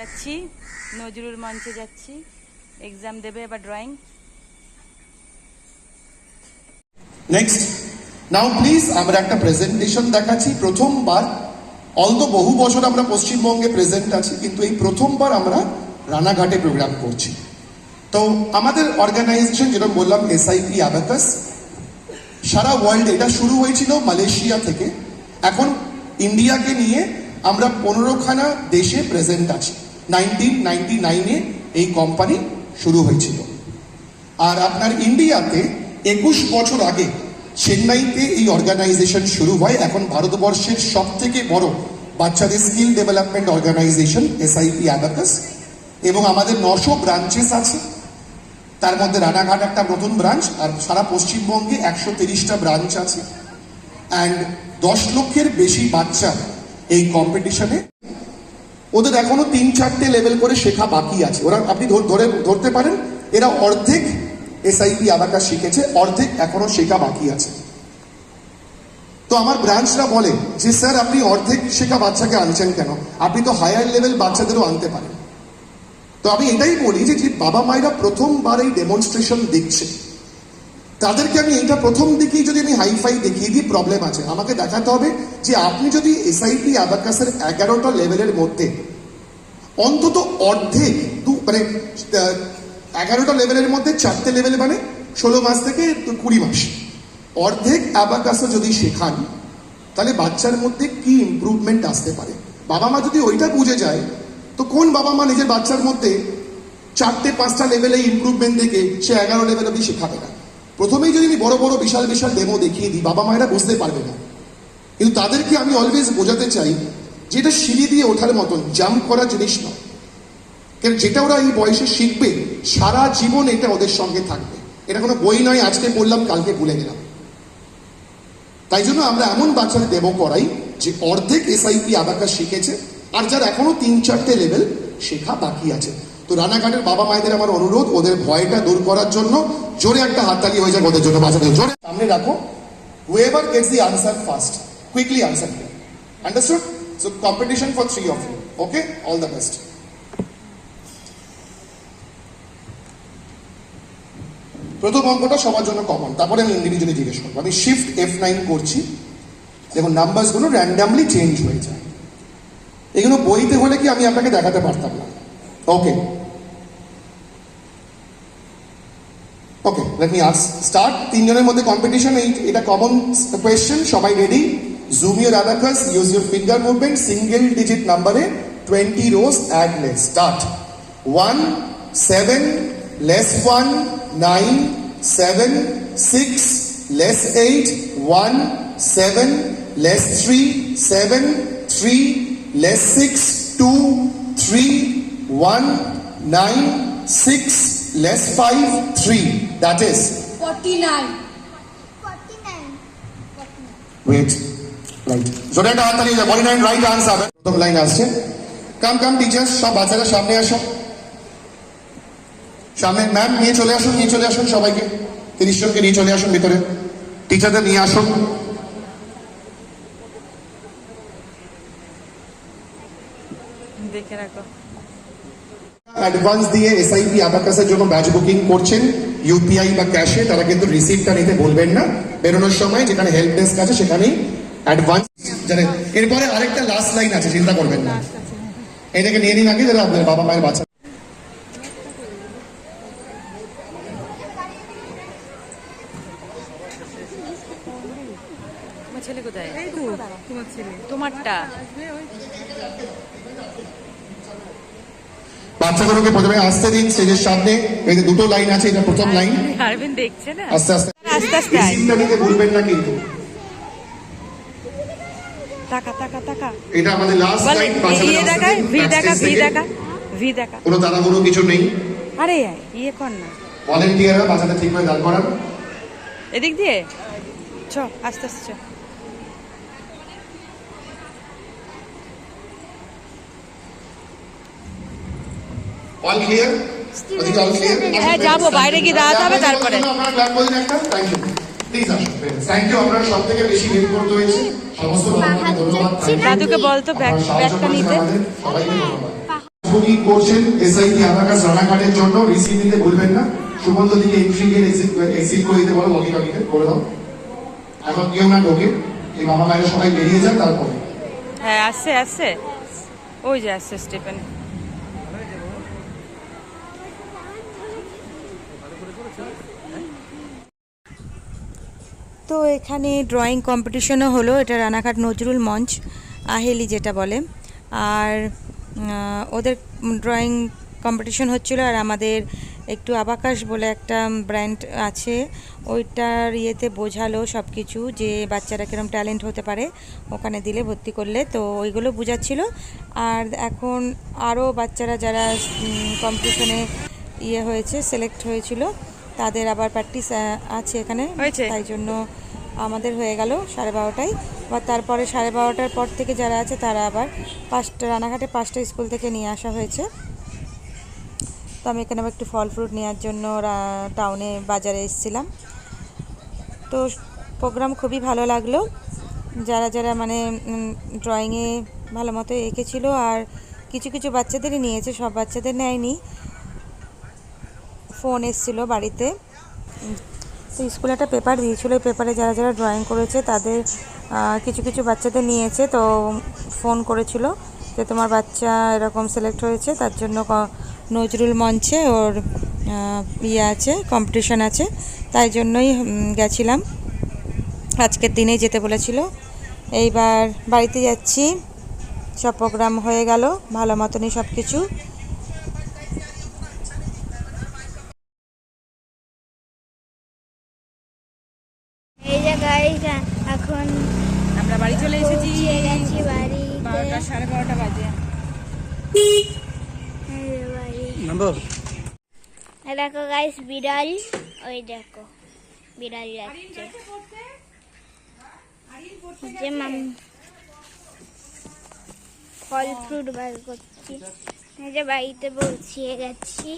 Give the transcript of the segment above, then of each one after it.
যাচ্ছি, নজরুল মঞ্চে যাচ্ছি। এক্সাম দেবে এবার ড্রয়িং নেক্সট নাও প্লিজ আমরা একটা প্রেজেন্টেশন দেখাচ্ছি। প্রথমবার অলতো বহু বছর আমরা পশ্চিমবঙ্গে প্রেজেন্ট আছি, কিন্তু এই প্রথমবার আমরা রানাঘাটে প্রোগ্রাম করছি। তো আমাদের অর্গানাইজেশন যেটা বললাম এসআইপি অ্যাবাকাস সারা ওয়ার্ল্ডে এটা শুরু হয়েছিল মালয়েশিয়া থেকে। এখন ইন্ডিয়াকে নিয়ে আমরা পনেরোখানা দেশে প্রেজেন্ট আছি। নাইনটিন নাইনটি নাইনে এই কোম্পানি শুরু হয়েছিল। আর আপনার ইন্ডিয়াতে একুশ বছর আগে চেন্নাইতে এই অর্গানাইজেশন শুরু হয়। এখন ভারতবর্ষের সব থেকে বড় বাচ্চাদের skill development organization SIP abacus এবং আমাদের নশো ব্রাঞ্চেস আছে। তার মধ্যে রানাঘাট একটা নতুন ব্রাঞ্চ আর সারা পশ্চিমবঙ্গে একশো তিরিশটা ব্রাঞ্চ আছে। অ্যান্ড দশ লক্ষের বেশি বাচ্চা এই কম্পিটিশনে ওদের এখনও তিন চারটে লেভেল করে শেখা বাকি আছে। ওরা, আপনি ধর- ধরে, ধরতে পারেন, এরা অর্ধেক এসআইপি আবাকা শিখেছে, অর্ধেক এখনও শেখা বাকি আছে। তো আমার ব্রাঞ্চরা বলে যে, স্যার, আপনি অর্ধেক শেখা বাচ্চাকে আনছেন কেন? আপনি তো হায়ার লেভেল বাচ্চাদেরও আনতে পারেন। তো আমি এটাই বলি যে বাবা মায়েরা প্রথমবার এই ডেমনস্ট্রেশন দেখছে। তাদেরকে আমি এইটা প্রথম দিকেই যদি আমি হাইফাই দেখিয়ে দিই প্রবলেম আছে। আমাকে দেখাতে হবে যে আপনি যদি এসআইপি অ্যাবাকাসের এগারোটা লেভেলের মধ্যে অন্তত অর্ধেক দু মানে এগারোটা লেভেলের মধ্যে চারটে লেভেল মানে ষোলো মাস থেকে কুড়ি মাস। অর্ধেক অ্যাবাকাসও যদি শেখান, তাহলে বাচ্চার মধ্যে কি ইমপ্রুভমেন্ট আসতে পারে? বাবা মা যদি ওইটা বুঝে যায়, তো কোন বাবা মা নিজের বাচ্চার মধ্যে চারটে, পাঁচটা লেভেলে ইমপ্রুভমেন্ট দেখে সে এগারো লেভেল অব্দি শেখাবে না? প্রথমেই যদি আমি বড় বড় বিশাল বিশাল ডেমো দেখিয়ে দিই, বাবা মায়েরা বুঝতে পারবে না। কিন্তু তাদেরকে আমি অলওয়েজ বোঝাতে চাই যে এটা সিঁড়ি দিয়ে ওঠার মতন জাম্প করা জিনিস নয়। কারণ যেটা ওরা এই বয়সে শিখবে, সারা জীবন এটা ওদের সঙ্গে থাকবে। এটা কোনো বই নয়, আজকে পড়লাম, কালকে ভুলে গেলাম। তাই জন্য আমরা এমন বাচ্চাদের দেবো করাই, যে অর্ধেক এসআইপি আবাকা শিখেছে, আর যার এখনও তিন চারটে লেভেল শেখা বাকি আছে। তো রানাঘাটের বাবা মায়েদের আমার অনুরোধ, ওদের ভয়টা দূর করার জন্য জোরে একটা হাততালি হয়ে যাবে ওদের জন্য বাচ্চাদের জোরে সামনে রাখো। Whoever gets the answer first, quickly answer understood? So, competition for three of you, okay? All the প্রথম অঙ্কটা সবার জন্য কমন তারপরে আমি ইন্ডিভিজুয়ালি জিজ্ঞেস করব। আমি শিফট এফ নাইন করছি। দেখুন নাম্বারসগুলো র্যান্ডামলি চেঞ্জ হয়ে যায়। এগুলো বইতে হলে কি আমি আপনাকে দেখাতে পারতাম না? Okay okay let me us start তিনজনের মধ্যে কম্পিটিশন এই, এটা কমন কোয়েশ্চেন সবাই ready zoom your abacus use your finger movement single digit নাম্বারে twenty rows add less start one seven less one nine seven six less eight one seven less three seven three less six two three one nine six less five three that is 49. 49. Wait right জোরে একটা হাততালি দেয় বলি nine right answer প্রথম line আসছে। Come কাম teachers সব বাচ্চারা সামনে আসো। সামনে ম্যাম নিয়ে চলে আসুন নিয়ে চলে আসুন সবাইকে। তিরিশ জনকে নিয়ে চলে আসুন ভিতরে। টিচারদের নিয়ে আসুন। দেখে রাখো। অ্যাডভান্স দিয়ে এসআইপি অ্যাবাকাসের জন্য ব্যাচ বুকিং করছেন ইউপিআই বা ক্যাশে তারা কিন্তু রিসিপ্টটা নিতে বলবেন না। বেরোনোর সময় যেখানে হেল্প ডেস্ক আছে সেখানেই অ্যাডভান্স জানেন এরপরে আরেকটা লাস্ট লাইন আছে চিন্তা করবেন না। এটাকে নিয়ে নিন আগে যারা আপনার বাবা মায়ের বাচ্চা। তোমার ছেলে কোথায়? তোমারটা? বাচ্চাগুলোকে প্রথমে আসতে দিন স্টেজের সামনে। এই যে দুটো লাইন আছে এটা প্রথম লাইন। আরবিন দেখছে না? আস্তে আস্তে। আস্তে ভুলবেন না কিন্তু। টাকা টাকা টাকা এটা আমাদের লাস্ট লাইন দেখা ভি দেখা ভি দেখা ভি দেখা। কোনো তাড়াহুড়ো কিছু নেই। আরে ইয়ে কর না। ভলেন্টিয়াররা বাচ্চাদের ঠিকভাবে দাঁড় করান। এদিক দিয়ে। চ আস্তে আস্তে চ। অল ক্লিয়ার ওদিকে অল ক্লিয়ার হ্যাঁ, যাব, বাইরে গিয়ে দাঁড়াতে হবে, তারপরে। আপনারা ক্লাব বলেন একটা থ্যাংক ইউ প্লিজ আসুন থ্যাংক ইউ আপনারা সব থেকে বেশি হেল্প করতে হয়েছে। সমস্ত বাবা ধন্যবাদ। দাদুকে বলতো ব্যাগ ব্যাগটা নিতে। সবাইকে ধন্যবাদ। করছেন? এসআইটি জন্য রিসিভ নিতে ভুলবেন না। সুমন্ত দিকে এন্ট্রি গেট এক্সিট এক্সিট করে দিতে বলো ওকে টকিকে করে দাও। এখন কেউ না ঢোকে। এই মামা মায়েরা সবাই বেরিয়ে যান তারপরে। হ্যাঁ আসছে আসছে। ওই যে আসছে স্টিফেন তো এখানে ড্রয়িং কম্পিটিশনও হলো, এটা রানাঘাট নজরুল মঞ্চ, আহেলি যেটা বলে। আর ওদের ড্রয়িং কম্পিটিশন হচ্ছিল, আর আমাদের একটু আবাকাশ বলে একটা ব্র্যান্ড আছে, ওইটার ইয়েতে বোঝালো সব কিছু যে বাচ্চারা কিরম ট্যালেন্ট হতে পারে, ওখানে দিলে ভর্তি করলে, তো ওইগুলো বোঝাচ্ছিল। আর এখন আরও বাচ্চারা যারা কম্পিটিশনে ইয়ে হয়েছে সিলেক্ট হয়েছিল তাদের আবার প্র্যাকটিস আছে এখানে? তাই জন্য আমাদের হয়ে গেল সাড়ে বারোটায়। বা তারপরে সাড়ে বারোটার পর থেকে যারা আছে তারা আবার পাঁচটা রানাঘাটে পাঁচটা স্কুল থেকে নিয়ে আসা হয়েছে। তো আমি এখানে একটু ফল ফ্রুট নেওয়ার জন্য টাউনে বাজারে এসেছিলাম। তো প্রোগ্রাম খুবই ভালো লাগল। যারা যারা মানে ড্রয়িংয়ে ভালো মতো এঁকেছিল আর কিছু কিছু বাচ্চাদেরই নিয়েছে সব বাচ্চাদের নেয়নি। ফোন এসেছিল বাড়িতে। তো স্কুলে একটা পেপার দিয়েছিলো ওই পেপারে যারা যারা ড্রয়িং করেছে তাদের কিছু কিছু বাচ্চাদের নিয়েছে, তো ফোন করেছিল যে তোমার বাচ্চা এরকম সিলেক্ট হয়েছে, তার জন্য নজরুল মঞ্চে ওর ইয়ে আছে কম্পিটিশন আছে, তাই জন্যই গেছিলাম। আজকের দিনেই যেতে বলেছিল। এইবার বাড়িতে যাচ্ছি, সব প্রোগ্রাম হয়ে গেল, ভালো মতনই সব কিছু এসেছি। দেখো গাইস বিড়াল, ওই দেখো, বিড়াল যাচ্ছে। যে মাম, ফল ফ্রুট বার করছি। যে বাড়িতে পৌঁছিয়ে গেছি।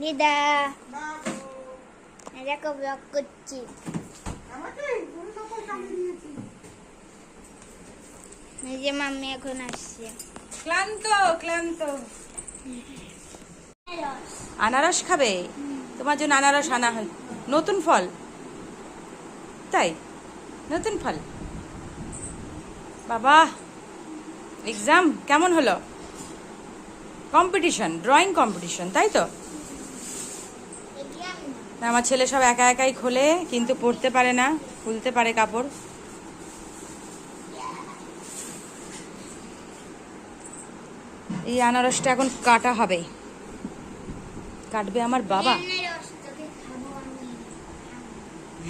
দিদা দেখো ব্লগ করছি। এই যে মাম্মি এখন আসছে। ক্লান্ত ক্লান্ত। আনারস। খাবে? তোমার জন্য আনারস আনা হয়। নতুন ফল? তাই? নতুন ফল? বাবা এক্সাম কেমন হলো? কম্পিটিশন ড্রয়িং কম্পিটিশন তাই তো? আমার ছেলে সব একা একাই খোলে কিন্তু পড়তে পারে না খুলতে পারে কাপড়। এই আনারসটা এখন কাটা হবে। কাটবে আমার বাবা।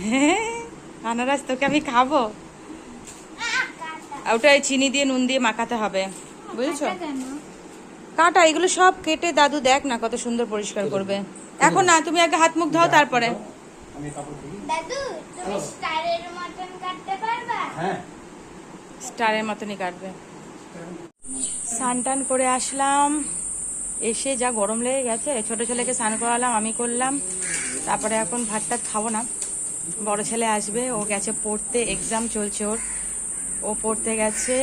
হ্যাঁ, আনারস তোকে আমি খাব। ওটা চিনি দিয়ে নুন দিয়ে মাখাতে হবে। বুঝেছ? কাটা এগুলো সব কেটে দাদু দেখ না কত সুন্দর পরিষ্কার করবে। এখন না তুমি আগে হাত মুখ ধাও তারপরে। দাদু তুমি স্টারের মতন কাটতে পারবা? স্টারের মতনই কাটবে। স্নান টান করে আসলাম। এসে যা গরম লেগে গেছে ছোট ছেলেকে স্নান করালাম আমি করলাম। তারপরে এখন ভাতটা খাব না। বড় ছেলে আসবে ও গেছে পড়তে এক্সাম চলছে ওর। ও পড়তে গেছে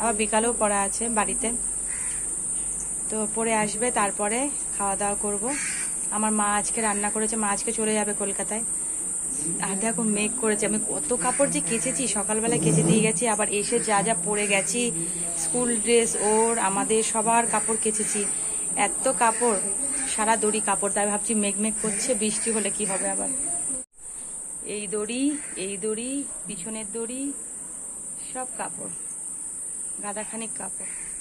আবার বিকালেও পড়া আছে বাড়িতে। তো পরে আসবে, তারপরে খাওয়া দাওয়া করব। আমার মা আজকে রান্না করেছে, মা আজকে চলে যাবে কলকাতায়। আর দেখো, মেঘ করেছে। আমি কত কাপড় যে কেচেছি, সকালবেলা কেচে দিয়ে গেছি, আবার এসে যা যা পরে গেছি, স্কুল ড্রেস, ওর, আমাদের সবার কাপড় কেচেছি। এত কাপড়, সারা দড়ি কাপড়, তাই ভাবছি মেঘ মেঘ করছে, বৃষ্টি হলে কি হবে আবার? এই দড়ি এই দড়ি, পিছনের দড়ি, সব কাপড়, গাদাখানিক কাপড়।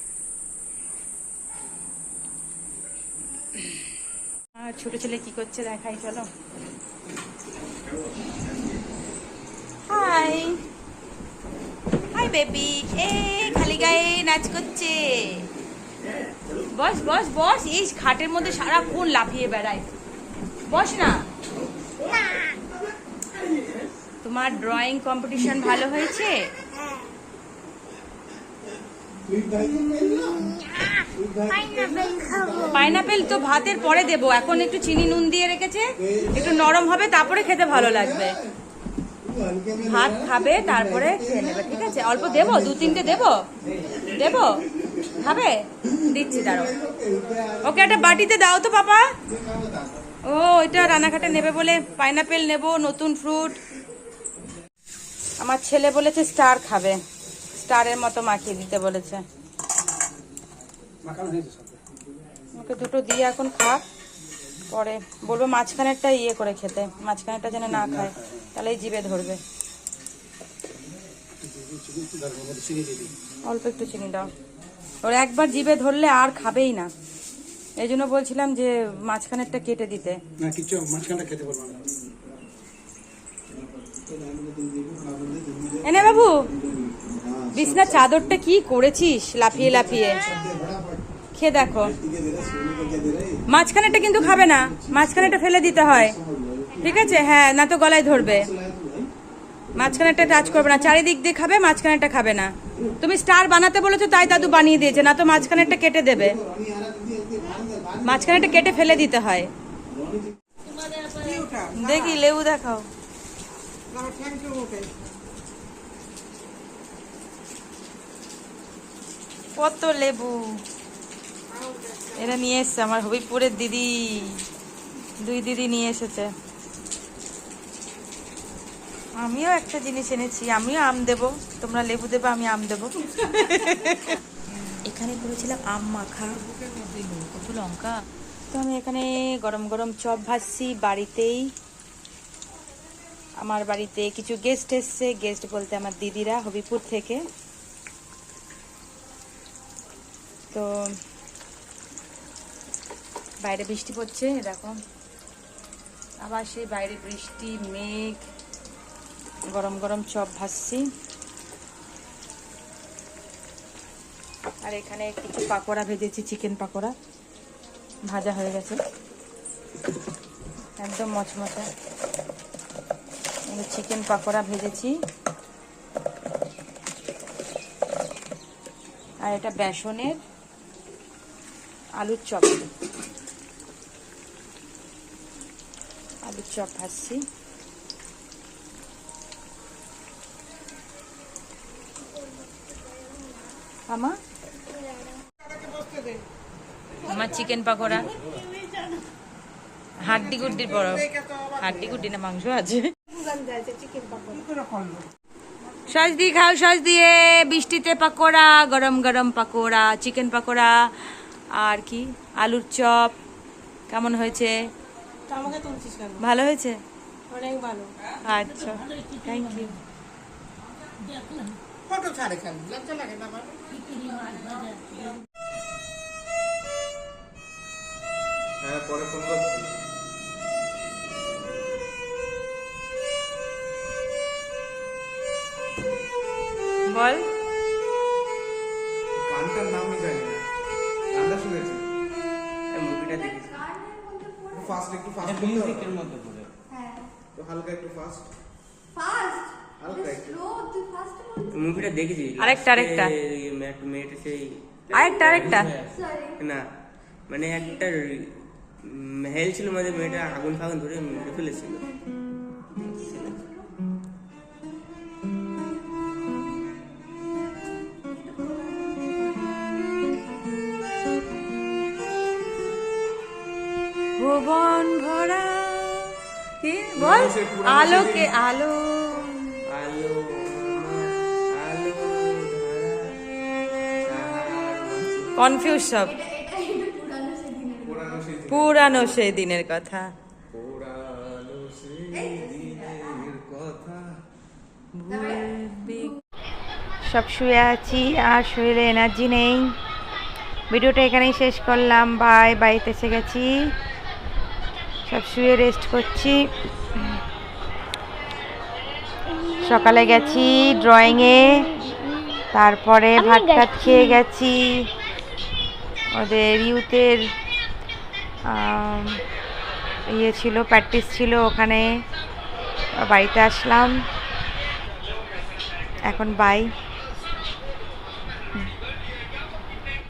আর ছোট ছেলে কি করছে দেখাই, চলো। হাই হাই বেবি এ, খালি গায়ে নাচ করছে। বস বস বস, এই খাটের মধ্যে সারাক্ষণ লাফিয়ে বেড়ায়। বস না। তোমার ড্রয়িং কম্পিটিশন ভালো হয়েছে? পাইনাপেল তো ভাতের পরে দেবো। এখন একটু চিনি নুন দিয়ে রেখেছে, একটু নরম হবে, তারপরে খেতে ভালো লাগবে। ভাত খাবে, তারপরে খেয়ে নেবে, ঠিক আছে? অল্প দেবো? দু, তিনটে দেবো? দেবো? খাবে? দিচ্ছি, দাঁড়াও। ওকে, একটা বাটিতে দাও তো, পাপা। ও, এটা রানাঘাটে নেবে বলে পাইনাপেল নেব, নতুন ফ্রুট। আমার ছেলে বলেছে, স্টার খাবে। স্টারের মতো মাখিয়ে দিতে বলেছে। ওকে দুটো দিয়ে এখন খাক পরে বলব মাঝখানেরটা ইয়ে করে খেতে মাঝখানেরটা যেন না খায়। তাহলেই জিভে ধরবে। অল্প একটু চিনি দাও। ওর একবার জিভে ধরলে আর খাবেই না। এই জন্য বলছিলাম যে মাঝখানেরটা কেটে দিতে। না কিছু মাঝখানটা খেতে পারব না। এনে বাবু বিছনার চাদরটা কি করেছিস? লাফিয়ে লাফিয়ে। খেয়ে দেখো। মাঝখানেটা কিন্তু খাবে না। মাঝখানেটা ফেলে দিতে হয়। ঠিক আছে? হ্যাঁ না তো গলায় ধরবে। মাঝখানেটা টাচ করবে না। চারিদিক দিয়ে খাবে মাঝখানেটা খাবে না। তুমি স্টার বানাতে বলেছ, তাই দাদু বানিয়ে দিয়েছে। না তো মাঝখানেটা কেটে দেবে। মাঝখানেটা কেটে ফেলে দিতে হয়। দেখি, লেবু দেখাও। কত লেবু। এরা নিয়ে এসছে আমার হবিপুরের দিদি। দুই দিদি নিয়ে এসেছে। আমিও একটা জিনিস এনেছি আমিও আম দেব। তোমরা লেবু দেবে আমি আম দেব। এখানে করেছিলাম আম মাখা। কত লঙ্কা। তো আমি এখানে গরম গরম চপ ভাজছি বাড়িতেই। আমার বাড়িতে কিছু গেস্ট এসছে গেস্ট বলতে আমার দিদিরা হবিপুর থেকে। তো বাইরে বৃষ্টি পড়ছে দেখো। আবার সেই বাইরে বৃষ্টি, মেঘ, গরম গরম চপ ভাজছি। আর এখানে কিছু পাকোড়া ভেজেছি, চিকেন পাকোড়া। ভাজা হয়ে গেছে। একদম মচমচে। চিকেন পাকোড়া ভেজেছি। আর এটা বেসনের আলুর চপ আলুর চপ ভাজছি। আমা? আমার চিকেন পাকোড়া। হাড্ডি গুড্ডির বড় হাড্ডি গুড্ডি না মাংস আছে। সস দিয়ে খাও, সস দিয়ে। বৃষ্টিতে পাকোড়া, গরম গরম পাকোড়া, চিকেন পাকোড়া। আর কি? আলুর চপ। কেমন হয়েছে? আমাকে তুলছিস কেন? ভালো হয়েছে? অনেক ভালো। আচ্ছা থ্যাংক ইউ ফটো ছাড়ে কেন? লজ্জা লাগে না হ্যাঁ পরে ফোন করছি। বল। ফাস্ট মিউজিকের মধ্যে পড়ে তো হালকা একটু ফাস্ট ফার্স্ট হালকা একটু। স্লো তুই ফার্স্ট মুভিটা দেখেছি। আরেকটা, একটা মেয়েটা সেই আরেকটা আরেকটা। না মানে একটা হেল ছিল মানে মেয়েটা আগুন ফাগুন ধরে মেরে ফেলেছিল। বল আলোকে আলো আলো। কনফিউজ সব। পুরানো সেই পুরানো সেই দিনের কথা। পুরানো সেই দিনের কথা। সব শুয়ে আছি আর শরীরে এনার্জি নেই। ভিডিওটা এখানেই শেষ করলাম। বাই বাড়িতে এসে গেছি। সব শুয়ে রেস্ট করছি। সকালে গেছি ড্রয়িংয়ে তারপরে ভাত টাত খেয়ে গেছি। ওদের ইউথের ইয়ে ছিল প্র্যাকটিস ছিল ওখানে। বাড়িতে আসলাম। এখন বাই